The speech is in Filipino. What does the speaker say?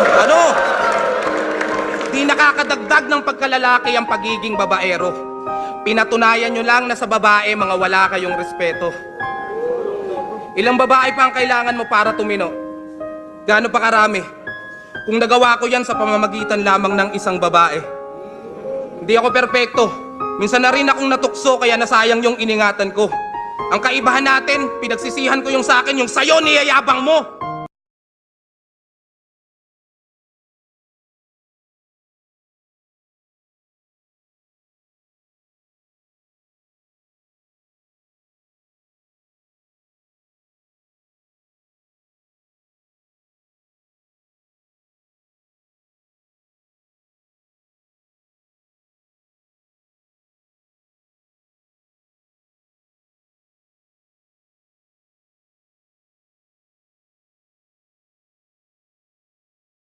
Ano? Di nakakadagdag ng pagkalalaki ang pagiging babaero. Pinatunayan nyo lang na sa babae mga wala kayong respeto. Ilang babae pa ang kailangan mo para tumino? Gaano pa karami? Kung nagawa ko yan sa pamamagitan lamang ng isang babae. Hindi ako perpekto. Minsan na rin akong natukso kaya nasayang yung iningatan ko. Ang kaibahan natin, pinagsisihan ko yung sa akin, yung sayo niyayabang mo.